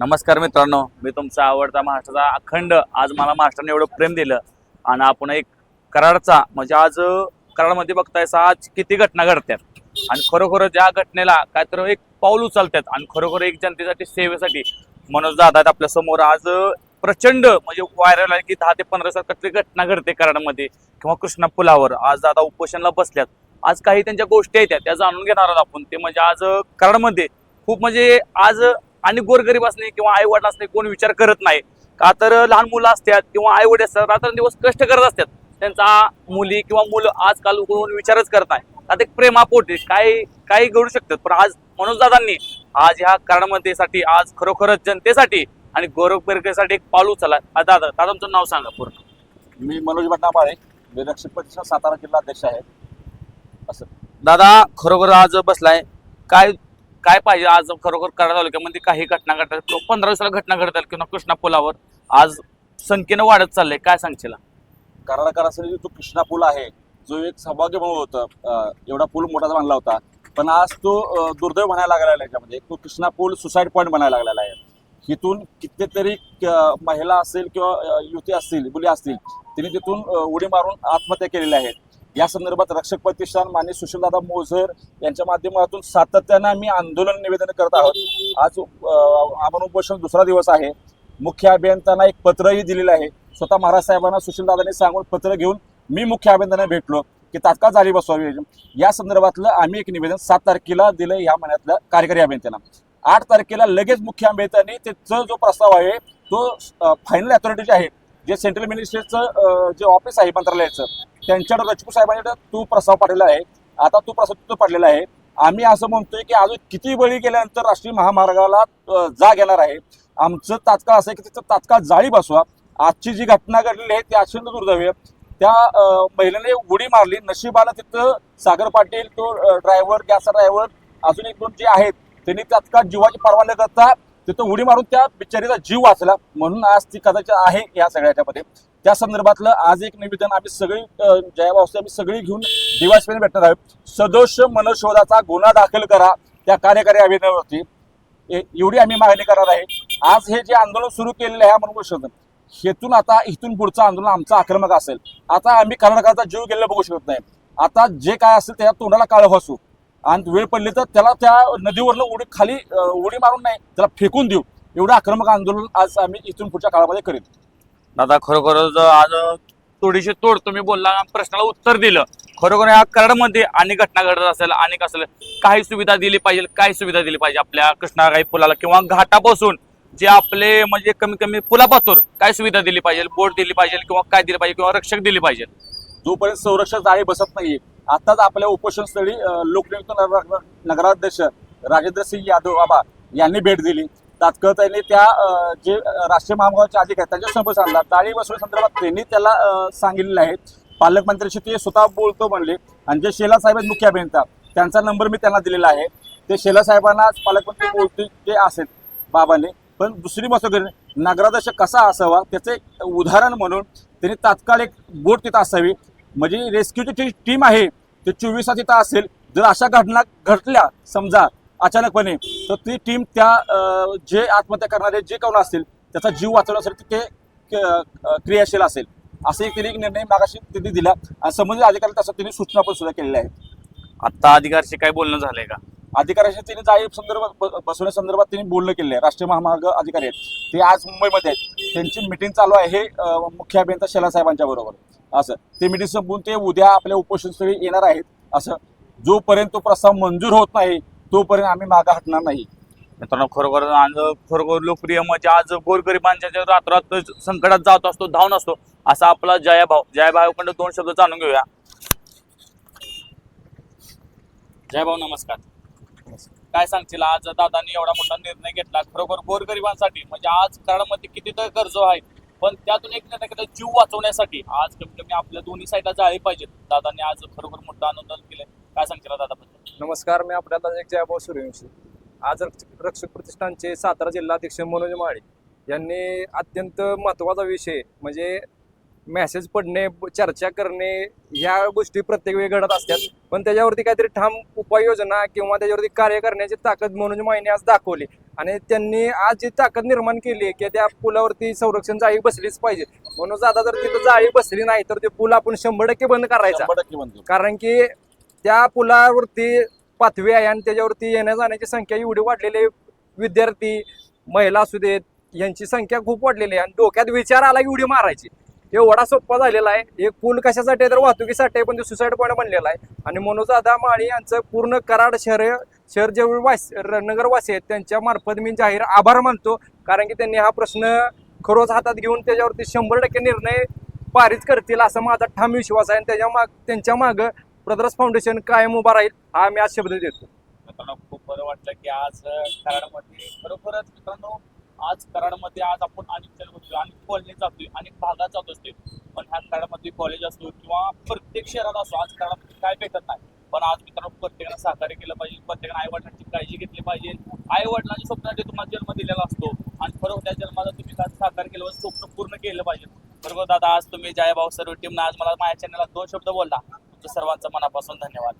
नमस्कार मित्रांनो मी तुमचा आवडता महाराष्ट्राचा अखंड आज मला महाराष्ट्राने एवढं प्रेम दिलं. आणि आपण एक कराडचा म्हणजे आज कराडमध्ये बघतायसा आज किती घटना घडतात आणि खरोखर ज्या घटनेला काय तर एक पाऊल उचलतात आणि खरोखर एक जनतेसाठी सेवेसाठी मनोज दादा आपल्यासमोर. आज प्रचंड म्हणजे व्हायरल आहे की दहा ते पंधरा सारखी घटना घडते कराडमध्ये किंवा कृष्णा पुलावर. आज दादा उपोषणला बसल्यात. आज काही त्यांच्या गोष्टी आहेत त्या- जाणून घेणार आहोत आपण. ते म्हणजे आज कराडमध्ये खूप म्हणजे आज आणि गोरगरीब असणे किंवा आई वडील असणे कोण विचार करत नाही. का तर लहान मुलं असतात किंवा आई वडील असतात रात्रंदिवस कष्ट करत असतात. त्यांचा मुली किंवा मुलं आजकाल कोण विचारच करत नाही. आता एक प्रेमापोटी काही काही घडू शकतात पण आज मनोज दादांनी आज ह्या कारणामध्ये साठी आज खरोखरच जनतेसाठी आणि गोरगरिबासाठी एक पाऊल उचलला. आ, दादा दादा तुमचं नाव सांगा पूर्ण. मी मनोज मी प्रतिष्ठान सातारा जिल्हा अध्यक्ष आहे. असं. दादा खरोखर आज बसलाय. काय काय पाहिजे? आज खरोखर कराड तालुक्यामध्ये काही घटना घडतात. किंवा पंधरा दिवसाला घटना घडतात किंवा कृष्णा पुलावर. आज संख्येनं वाढत चाललंय. काय सांगशील? कराडकरासाठी जो कृष्णा पूल आहे जो एक सौभाग्यमय होतं. एवढा पूल मोठा बांधला होता. पण आज तो दुर्दैव म्हणायला लागलेला आहे याच्यामध्ये. तो कृष्णा पूल सुसाईड पॉईंट म्हणायला लागलेला आहे. तिथून कितीतरी महिला असेल किंवा युती युवती असतील मुली असतील तिने तिथून उडी मारून आत्महत्या केलेल्या आहेत या संदर्भात रक्षक प्रतिष्ठान मान्य सुशीलदादा मोझर यांच्या माध्यमातून सातत्यानं आम्ही आंदोलन निवेदन करत आहोत. आज आपण उपोषण दुसरा दिवस आहे. मुख्य अभियंत्यांना एक पत्रही दिलेलं आहे. स्वतः महाराज साहेबांना सुशीलदादांनी सांगून पत्र घेऊन मी मुख्य अभियंत्यांना भेटलो की तात्काळ जारी बसवावी या संदर्भातलं आम्ही एक निवेदन सात तारखेला दिलं या महिन्यातल्या कार्यकारी अभियंत्यांना. आठ तारखेला लगेच मुख्य अभियंत्यांनी त्याचा जो प्रस्ताव आहे तो फायनल अथॉरिटी जे आहे जे सेंट्रल मिनिस्ट्रीचं जे ऑफिस आहे मंत्रालयाचं त्यांच्याकडे रजपू साहेबांकडे तो प्रस्ताव पाठवला आहे. आता तो प्रस्ताव तिथं पाठलेला आहे. आम्ही असं म्हणतोय की अजून किती बळी गेल्यानंतर राष्ट्रीय महामार्गाला जाग येणार आहे. आमचं तात्काळ असं आहे की तिथं तात्काळ जाळी बसवा. आजची जी घटना घडलेली आहे ती अत्यंत दुर्दैवी आहे. त्या महिलेने उडी मारली. नशिबाला तिथं सागर पाटील तो ड्रायव्हर गॅसचा ड्रायव्हर अजून एक दोन जे आहेत त्यांनी तात्काळ जीवाची पर्वा न करता तिथं उडी मारून त्या बिचारीचा जीव वाचला. म्हणून आज ती कदाचित आहे या सगळ्याच्यामध्ये. त्या संदर्भातलं आज एक निवेदन आम्ही सगळी जयाबावसे आम्ही सगळी घेऊन दिवासपणे भेटणार आहोत. सदोष मनशोधाचा गुन्हा दाखल करा त्या कार्यकारी अभियानावरती एवढी आम्ही मागणी करणार आहे. आज हे जे आंदोलन सुरू केलेलं आहे मनोशोधन हेतून आता इथून पुढचं आंदोलन आमचं आक्रमक असेल. आता आम्ही कर्नाटकाचा जीव गेलेला बघू शकत नाही. आता जे काय असेल त्या तोंडाला काळ फसू आणि वेळ पडली तर त्याला त्या नदीवरनं उडी खाली उडी मारून नाही त्याला फेकून देऊ. एवढं आक्रमक आंदोलन आज आम्ही इथून पुढच्या काळामध्ये करीत. दादा खरोखरच आज थोडीशी तोड तुम्ही बोलला प्रश्नाला उत्तर दिलं. खरोखर या कराडमध्ये अनेक घटना घडत असेल अनेक असेल. काही सुविधा दिली पाहिजे काय सुविधा दिली पाहिजे आपल्या कृष्णागाई पुलाला किंवा घाटापासून. जे आपले म्हणजे कमी कमी पुलापासून काय सुविधा दिली पाहिजे बोट दिली पाहिजे किंवा काय दिली पाहिजे किंवा रक्षक दिली पाहिजे. जोपर्यंत संरक्षक जाळी बसत नाही आताच आपल्या उपोषणस्थळी लोकनियुक्त नगर- नगराध्यक्ष राजेंद्र सिंग यादव बाबा यांनी भेट दिली. तात्काळ त्यांनी त्या जे राष्ट्रीय महामार्गाचे अधिकारी आहेत, त्यांच्यासमोर टाळी जाळी बसवण्यासंदर्भात त्यांनी त्याला सांगितलेलं आहे. पालकमंत्र्यांशी ते स्वतः बोलतो म्हणले. आणि जे शेला साहेब आहेत मुख्य अभियंता त्यांचा नंबर मी त्यांना दिलेला आहे. ते शेला साहेबांना पालकमंत्री बोलते ते असेल बाबाने. पण दुसरी गोष्ट नगराध्यक्ष कसा असावा त्याचं एक उदाहरण म्हणून त्यांनी तात्काळ एक बोट तिथं असावी. म्हणजे रेस्क्यूची टीम आहे ते चोवीस तिथं असेल. जर अशा घटना घडल्या समजा अचानकपणे. तर ती टीम त्या जे आत्महत्या करणारे जे कोण असतील त्याचा जीव वाचवण्यासाठी ते क्रियाशील असेल. असे एक एक निर्णय मागाशी त्यांनी दिला. आणि संबंधित अधिकारी तसं त्यांनी सूचना पण सुद्धा केलेल्या आहेत. आता अधिकाऱ्याशी काय बोलणं झालंय का? अधिकाऱ्याशी त्यांनी जाळी संदर्भात बसवण्यासंदर्भात त्यांनी बोलणं केलं आहे. राष्ट्रीय महामार्ग अधिकारी आहेत. ते आज मुंबईमध्ये आहेत. त्यांची मिटिंग चालू आहे हे मुख्य अभियंता शेला साहेबांच्या बरोबर. असं. ते मिटिंग संपून ते उद्या आपल्या उपोषणस्थळी येणार आहेत. असं. जोपर्यंत तो प्रस्ताव मंजूर होत नाही तोपर्यंत आम्ही मागं हटणार नाही. मित्रांनो खरोखर आज खरोखर लोकप्रिय म्हणजे आज गोरगरिबांच्या रात्रात संकटात जात असतो धावून असतो. असा आपला जयाभाव जयाभावकडे दोन शब्द जाणून घेऊया. जयभाऊ नमस्कार. काय सांगतील आज दादांनी एवढा मोठा निर्णय घेतला. खरोखर गोरगरिबांसाठी म्हणजे आज कराडमध्ये किती तर कर्ज आहेत. पण त्यातून एक निर्णय जीव वाचवण्यासाठी आज कमी कमी आपल्या दोन्ही साईडला जाळे पाहिजेत दादांनी आज खरोखर मोठं आंदोलन केलंय काय सांगशील दादाबद्दल नमस्कार मी आपल्याला एक जयभाऊ सूर्यवंशी. आज रक्ष- रक्षक प्रतिष्ठानचे सातारा जिल्हाध्यक्ष मनोज माळी यांनी अत्यंत महत्त्वाचा विषय म्हणजे मेसेज पडणे चर्चा करणे ह्या गोष्टी प्रत्येक वेळी घडत असतात. पण त्याच्यावरती काहीतरी ठाम उपाययोजना किंवा त्याच्यावरती कार्य करण्याची ताकद म्हणून माहिने आज दाखवली. आणि त्यांनी आज जी ताकद निर्माण केली आहे की त्या पुलावरती संरक्षण जाळी बसलीच पाहिजे. म्हणून आता जर तिथं जाळी बसली नाही तर ते पूल आपण शंभर टक्के बंद करायचा. कारण की त्या पुलावरती पाथवी आहे आणि त्याच्यावरती येण्या जाण्याची संख्या एवढी वाढलेली आहे. विद्यार्थी महिला असू देत यांची संख्या खूप वाढलेली आहे आणि डोक्यात विचार आला की उडी मारायची. एवढा सोप्पा झालेला आहे. एक पूल कशासाठी आहे तर वाहतुकीसाठी आहे पण ते सुसाईड पॉईंट बनलेला आहे. आणि मनोजदादा माळी यांचं पूर्ण कराड शहर शहर जे वास नगरवासी आहेत त्यांच्या मार्फत मी जाहीर आभार मानतो. कारण की त्यांनी हा प्रश्न खरोच हातात घेऊन त्याच्यावरती शंभर टक्के निर्णय पारित करतील असा माझा ठाम विश्वास आहे. आणि त्याच्या माग त्यांच्या मागं ब्रदर्स फाउंडेशन कायम उभा राहील हा मी आज शब्द देतो. मित्रांनो खूप बरं वाटलं की आज कराडमध्ये खरोखरच मित्रांनो आज कराडमध्ये आज आपण अनेक अनेक कॉलनी जातोय अनेक भागात जात असतोय. पण ह्या कराडमध्ये कॉलेज असतो किंवा प्रत्येक शहरात असो आज कराडमध्ये काय भेटत नाही. पण आज मित्रांनो प्रत्येकानं सहकार्य केलं पाहिजे प्रत्येकानं आई वडिलांची काळजी घेतली पाहिजे. आई वडिलांच्या स्वप्न तुम्हाला जन्म दिलेला असतो आणि खरोखर त्या जन्माला तुम्ही काय सहकार्य केलं पाहिजे, स्वप्न पूर्ण केलं पाहिजे. बरोबर दादा आज तुम्ही जयभाऊ सर्व टीमनं आज मला माझ्या चॅनलला दोन शब्द बोलला. तुमचं सर्वांचं मनापासून धन्यवाद.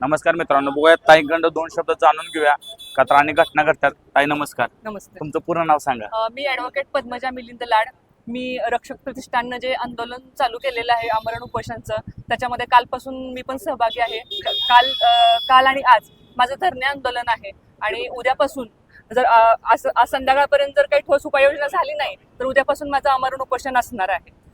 नमस्कार मित्रांनो बघूया ताईकडं दोन शब्द जाणून घेऊया. का तर आणि घटना घडतात. ताई नमस्कार. नमस्ते तुमचं पूर्ण नाव सांगा. अ, मी ॲडव्होकेट पद्मजा मिलिंद लाड. मी रक्षक प्रतिष्ठाननं जे आंदोलन चालू केलेलं आहे आमरण उपोषणचं त्याच्यामध्ये कालपासून मी पण सहभागी आहे. काल अ, काल आणि आज माझं धरणे आंदोलन आहे. आणि उद्यापासून जर अ, असं आज संध्याकाळपर्यंत जर काही ठोस उपाययोजना झाली नाही तर उद्यापासून माझं आमरण उपोषण असणार आहे.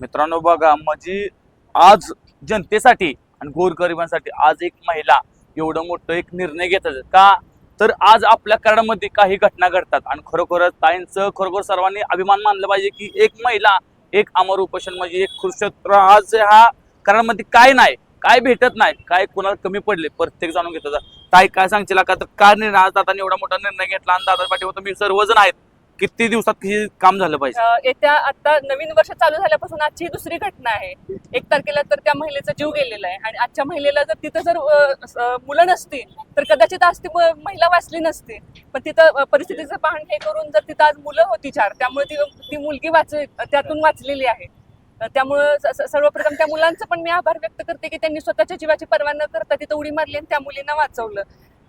मित्रांनो बघा म्हणजे आज जनतेसाठी आणि गोरगरिबांसाठी आज एक महिला एवढं मोठं एक निर्णय घेतात का? तर आज आपल्या कराडामध्ये काही घटना घडतात आणि खरोखरच ताईंचं खरोखर सर्वांनी अभिमान मानलं पाहिजे की एक महिला एक अमर उपोषण म्हणजे एक कुरुक्षेत्र आज हा कराडामध्ये काय नाही काय भेटत नाही काय कोणाला कमी पडले प्रत्येक जाणून घेतात ताई काय सांगशील? का तर काय निर्णय आज दादाने एवढा मोठा निर्णय घेतला आणि दादा पाठवणतो मी सर्वजण आहेत. किती दिवसात हे काम झालं पाहिजे? अ, येत्या आता नवीन वर्ष चालू झाल्यापासून आजची ही दुसरी घटना आहे. एक तारखेला तर त्या महिलेचा जीव गेलेला आहे. आणि आजच्या महिलेला जर तिथं जर अ, अ, मुलं नसती तर कदाचित आज ती म- महिला वाचली नसती. पण तिथं अ, परिस्थितीचं पाहण हे करून जर तिथं आज मुलं होती चार त्यामुळे ती ती मुलगी वाच त्यातून वाचलेली आहे. अ, त्यामुळं स- स- सर्वप्रथम त्या मुलांचं पण मी आभार व्यक्त करते की त्यांनी स्वतःच्या जीवाची पर्वा न करता तिथं उडी मारली आणि त्या मुलींना वाचवलं.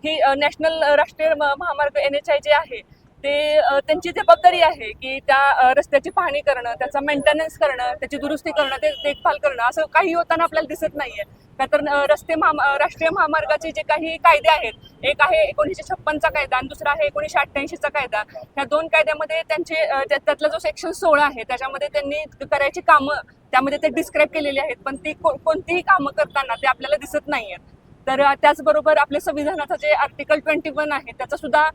ही नॅशनल राष्ट्रीय म- महामार्ग एन एच आय जे आहे ते त्यांची जबाबदारी आहे की त्या रस्त्याची पाहणी करणं त्याचा मेंटेनन्स करणं त्याची दुरुस्ती करणं ते देखभाल करणं असं काही होताना आपल्याला दिसत नाहीये. का तर रस्ते महा राष्ट्रीय महामार्गाचे जे काही कायदे आहेत एक आहे एकोणीसशे छप्पनचा कायदा आणि दुसरा आहे एकोणीसशे अठ्ठ्याऐंशीचा कायदा. ह्या दोन कायद्यामध्ये त्यांचे त्या- त्यातला जो सेक्शन सोळा आहे त्याच्यामध्ये त्यांनी करायची कामं त्यामध्ये ते डिस्क्राईब केलेली आहेत पण ती कोणतीही कामं करताना ते आपल्याला दिसत नाहीयेत तर त्याचबरोबर आपल्या संविधानाचं जे आर्टिकल ट्वेंटी वन आहे त्याचं सुद्धा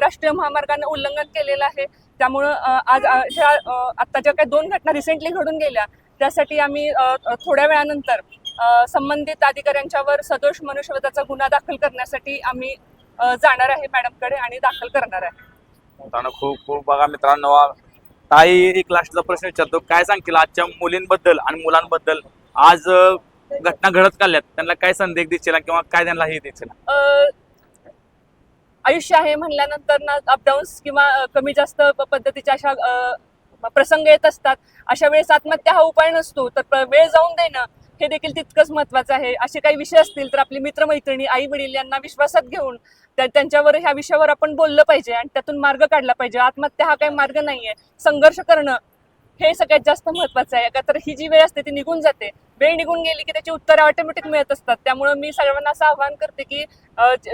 राष्ट्रीय महामार्गाने उल्लंघन केलेलं आहे. त्यामुळं आज ज्या ह्या ज्या काही दोन घटना रिसेंटली घडून गेल्या त्यासाठी आम्ही थोड्या वेळानंतर संबंधित अधिकाऱ्यांच्यावर सदोष मनुष्यवधाचा गुन्हा दाखल करण्यासाठी आम्ही जाणार आहे मॅडमकडे आणि दाखल करणार आहे. खूप खूप बघा मित्रांनो ताई एक लास्टचा प्रश्न विचारतो. काय सांगतील आजच्या मुलींबद्दल आणि मुलांबद्दल? आज घटना घडत चालल्यात त्यांना काय संदेश देशील किंवा काय त्यांना हे देशील आयुष्य आहे म्हणल्यानंतर ना अपडाऊन्स किंवा कमी जास्त पद्धतीच्या अशा प्रसंग येत असतात. अशा वेळेस आत्महत्या हा उपाय नसतो. तर वेळ जाऊन देणं हे देखील तितकंच महत्वाचं आहे. असे काही विषय असतील तर आपली मित्रमैत्रिणी आई वडील यांना विश्वासात घेऊन त्यांच्यावर ह्या विषयावर आपण बोललं पाहिजे आणि त्यातून मार्ग काढला पाहिजे. आत्महत्या हा काही मार्ग नाहीये. संघर्ष करणं हे सगळ्यात जास्त महत्वाचं आहे. का तर ही जी वेळ असते ती निघून जाते. वेळ निघून गेली की त्याची उत्तरं ऑटोमॅटिक मिळत असतात. त्यामुळे मी सर्वांना असं आवाहन करते की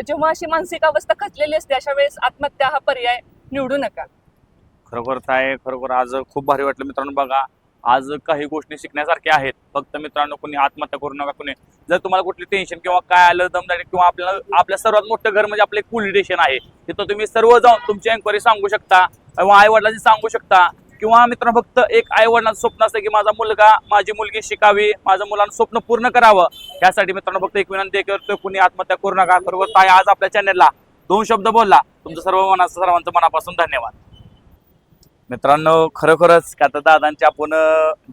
जेव्हा अशी मानसिक अवस्था खचलेली असते अशा वेळेस आत्महत्या हा पर्याय निवडू नका. खरोखर आहे. खरोखर आज खूप भारी वाटलं मित्रांनो बघा. आज काही गोष्टी शिकण्यासारख्या आहेत. फक्त मित्रांनो कोणी आत्महत्या करू नका कोणी. जर तुम्हाला कुठली टेन्शन किंवा काय आलं दमदाटी किंवा आपल्याला आपल्या सर्वात मोठं घर म्हणजे आपलं एक पोलीस स्टेशन आहे. तिथं तुम्ही सर्व जाऊन तुमची एन्क्वायरी सांगू शकता. किंवा आई वडिलांची सांगू शकता. किंवा मित्रांनो फक्त एक आई वडिलांचं स्वप्न असतं की माझा मुलगा माझी मुलगी शिकावी माझं मुलांना स्वप्न पूर्ण करावं. यासाठी मित्रांनो फक्त एक विनंती करतोय कुणी आत्महत्या करू नका. बरोबर ताई आज आपल्या चॅनलला दोन शब्द बोलला. तुमचं सर्व मनाचं सर्वांचं मनापासून धन्यवाद. मित्रांनो खरोखरच का आता दादांची आपण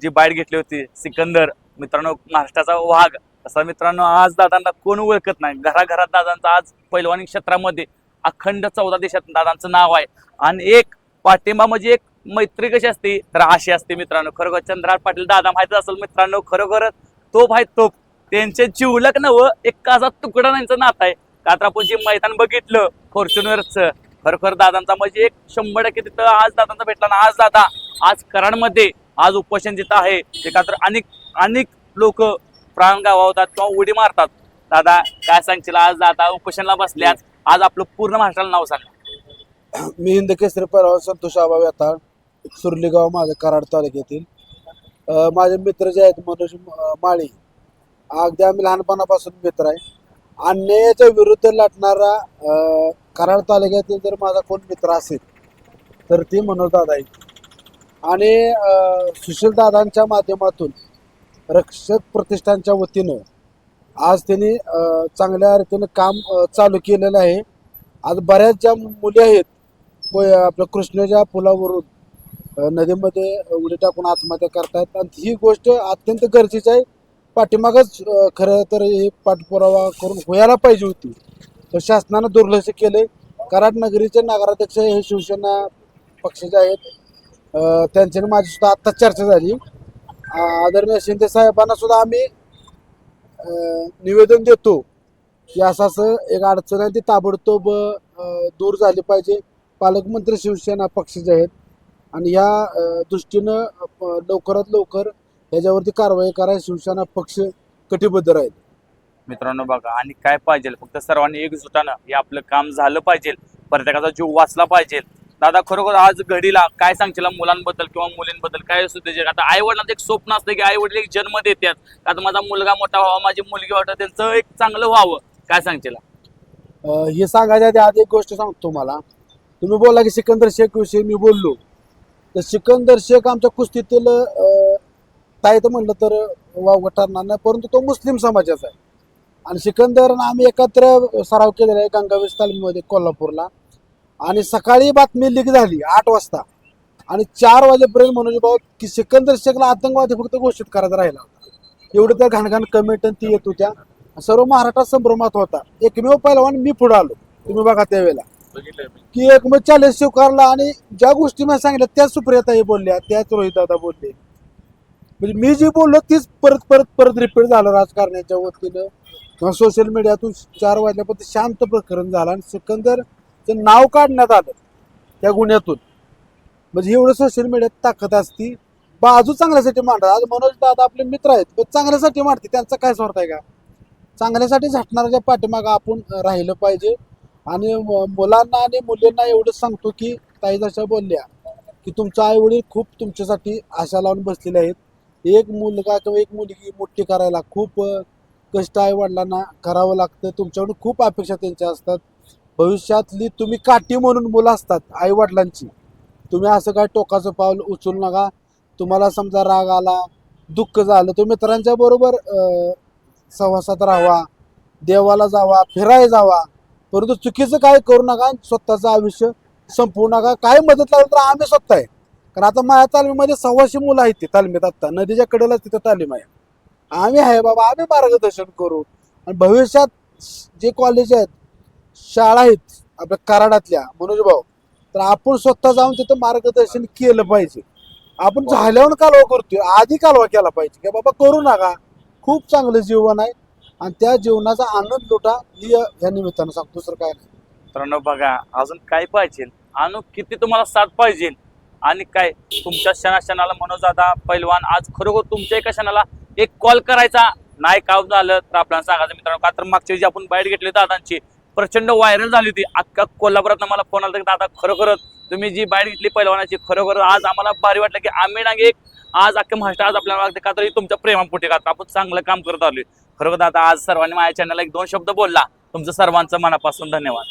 जी बाईट घेतली होती सिकंदर मित्रांनो महाराष्ट्राचा वाघ. असा मित्रांनो आज दादांना कोण ओळखत नाही. घराघरात दादांचा आज पैलवानी क्षेत्रामध्ये अखंड चौदा देशात दादांचं नाव आहे. आणि एक पाठिंबा म्हणजे एक मैत्री कशी असते? तर अशी असते मित्रांनो. खरोखर चंद्रहार पाटील दादा माहीत असेल मित्रांनो खरोखरच तोप आहे तोप त्यांचे जिवलक नव एक असा तुकडा त्यांचं नात आहे. का आपण जे मैदान बघितलं फॉर्च्युनरचं खरोखर दादांचा म्हणजे एक शंभर टक्के तिथं आज दादांचा भेटला ना आज दादा आज कराडमध्ये आज उपोषण जिथं आहे ते का तर अनेक अनेक लोक प्राण गावावतात किंवा उडी मारतात. दादा काय सांगशील? आज दादा उपोषणला बसल्यास आज आपलं पूर्ण महाराष्ट्राला नाव सांगा. मी हिंद केसरी परवा संतोष आबा व्यथा सुरलीगाव माझं कराड तालुक्यातील. माझे मित्र जे आहेत मनोज माळी अगदी आम्ही लहानपणापासून मित्र आहे. अन्यायाच्या विरुद्ध लढणारा कराड तालुक्यातील जर माझा कोण मित्र असेल तर ती मनोज दादा आहे. आणि सुशीलदादांच्या सुशील दादांच्या माध्यमातून रक्षक प्रतिष्ठानच्या वतीनं आज त्यांनी चांगल्या रीतीनं काम चालू केलेलं आहे. आज बऱ्याच ज्या मुली आहेत आपल्या कृष्णाच्या पुलावरून. नदीमध्ये उडी टाकून आत्महत्या करतायत. आणि ही गोष्ट अत्यंत गरजेची आहे. पाठीमागच खरं तर हे पाठपुरावा करून व्हायला पाहिजे होती. तर शासनानं दुर्लक्ष केले कराड नगरीचे नगराध्यक्ष हे शिवसेना पक्षाचे आहेत. अ, त्यांच्याने माझी सुद्धा चर्चा झाली. आदरणीय शिंदे साहेबांना सुद्धा आम्ही निवेदन देतो की असं असं एक अडचण आहे ती ताबडतोब दूर झाली पाहिजे. पालकमंत्री शिवसेना पक्षाचे आहेत. आणि या दृष्टीनं लवकरात लवकर याच्यावरती कारवाई करायला शिवसेना पक्ष कटिबद्ध राहील. मित्रांनो बघा आणि काय पाहिजे? फक्त सर्वांनी एकजुटानं हे आपलं काम झालं पाहिजे. प्रत्येकाचा जीव वाचला पाहिजे. दादा खरोखर आज घडीला काय सांगशील? मुलांबद्दल किंवा मुलींबद्दल काय असू दे आता आई वडिलांचं एक स्वप्न असतं की आई वडील एक जन्म देतात. आता माझा मुलगा मोठा व्हावा माझी मुलगी वाटत त्यांचं एक चांगलं व्हावं. काय सांगशील? हे सांगायच्या आधी आधी एक गोष्ट सांगतो मला तुम्ही बोला की सिकंदर शेख विषयी मी बोललो. तर सिकंदर शेख आमच्या कुस्तीतील अ, ताई तर म्हणलं तर वावगं ठरणार नाही परंतु तो मुस्लिम समाजाचा आहे. आणि सिकंदर आम्ही एकत्र सराव केलेला आहे गंगावीस तालमीमध्ये कोल्हापूरला. आणि सकाळी बातमी लीक झाली आठ वाजता. आणि चार वाजेपर्यंत मनोज भाऊ की सिकंदर शेखला आतंकवादी फक्त घोषित करायचा राहिला होता. एवढं त्या घाणघाण कमेंट ती येत होत्या. सर्व महाराष्ट्रात संभ्रमात होता. एकमेव पहिलवान मी पुढे आलो. तुम्ही बघा त्यावेळेला. की एक मग चॅलेंज स्वीकारला आणि ज्या गोष्टी मला सांगितल्या त्याच सुप्रियाताई बोलल्या त्याच रोहित दादा बोलले. म्हणजे मी जे बोललो तीच परत परत परत रिपीट झालं राजकारण्याच्या वतीनं. सोशल मीडियातून चार वाजल्यापर्यंत शांत प्रकरण झालं आणि सिकंदरचं नाव काढण्यात आलं त्या गुन्ह्यातून. म्हणजे एवढं सोशल मीडियात ताकद असती. बाजू चांगल्यासाठी मांडतात. आज मनोज दादा आपले मित्र आहेत. पण चांगल्यासाठी मांडते त्यांचा काय स्वार्थ आहे का? चांगल्यासाठी झटणाऱ्याच्या पाठीमागं आपण राहिलं पाहिजे. आणि म- मुलांना आणि मुलींना एवढंच सांगतो की ताई जशा बोलल्या की तुमचं आई वडील खूप तुमच्यासाठी आशा लावून बसलेले आहेत. एक मुलगा किंवा एक मुलगी मोठी करायला खूप कष्ट आई वडिलांना करावं लागतं. तुमच्याकडून खूप अपेक्षा त्यांच्या असतात. भविष्यातली तुम्ही काठी म्हणून मुलं असतात आई वडिलांची तुम्ही असं काय टोकाचं पाऊल उचलू नका. तुम्हाला समजा राग आला दुःख झालं तुम्ही मित्रांच्या बरोबर सहवासात राहावा देवाला जावा फिरायला जावा. परंतु चुकीचं काय करू नका स्वतःचं आयुष्य संपवू नका. काय मदत लागली तर आम्ही स्वतः आहे. कारण आता माझ्या तालमीमध्ये सव्वाशे मुलं आहेत ती तालमीत आत्ता नदीच्या कडेला तिथं तालीम आहे. आम्ही आहे बाबा आम्ही मार्गदर्शन करू. आणि भविष्यात जे कॉलेज आहेत शाळा आहेत आपल्या कराडातल्या मनोज भाऊ तर आपण स्वतः जाऊन तिथं मार्गदर्शन केलं पाहिजे. आपण झाल्यावर कालवा करतोय आधी कालवा केला पाहिजे. की बाबा करू नका. खूप चांगलं जीवन आहे. आणि त्या जीवनाचा आनंद लुटा ही या निमित्तानं सांगतो. दुसरं काय नाही. मित्रांनो बघा अजून काय पाहिजे? अनु किती तुम्हाला साथ पाहिजे? आणि काय तुमच्या क्षणा क्षणाला मनोज दादा पैलवान आज खरोखर तुमच्या एका क्षणाला एक कॉल करायचा नाही काम झालं तर आपल्याला सांगायचं मित्रांनो का तर मागच्या जी आपण बाईट घेतली दादांची. प्रचंड व्हायरल झाली होती. अख्खा कोल्हापुरात मला फोन आला की दादा खरोखरच तुम्ही जी बाईट घेतली पैलवानाची खरोखर आज आम्हाला भारी वाटलं की आम्ही डांगे एक आज अख्ख्या महाराष्ट्र आज आपल्याला वाटतं का तर तुमच्या प्रेमापोटी का आपण चांगलं काम करत आलोय. खरोखर दादा आज सर्वांनी माझ्या चॅनलला एक दोन शब्द बोलला. तुमचं सर्वांचं मनापासून धन्यवाद.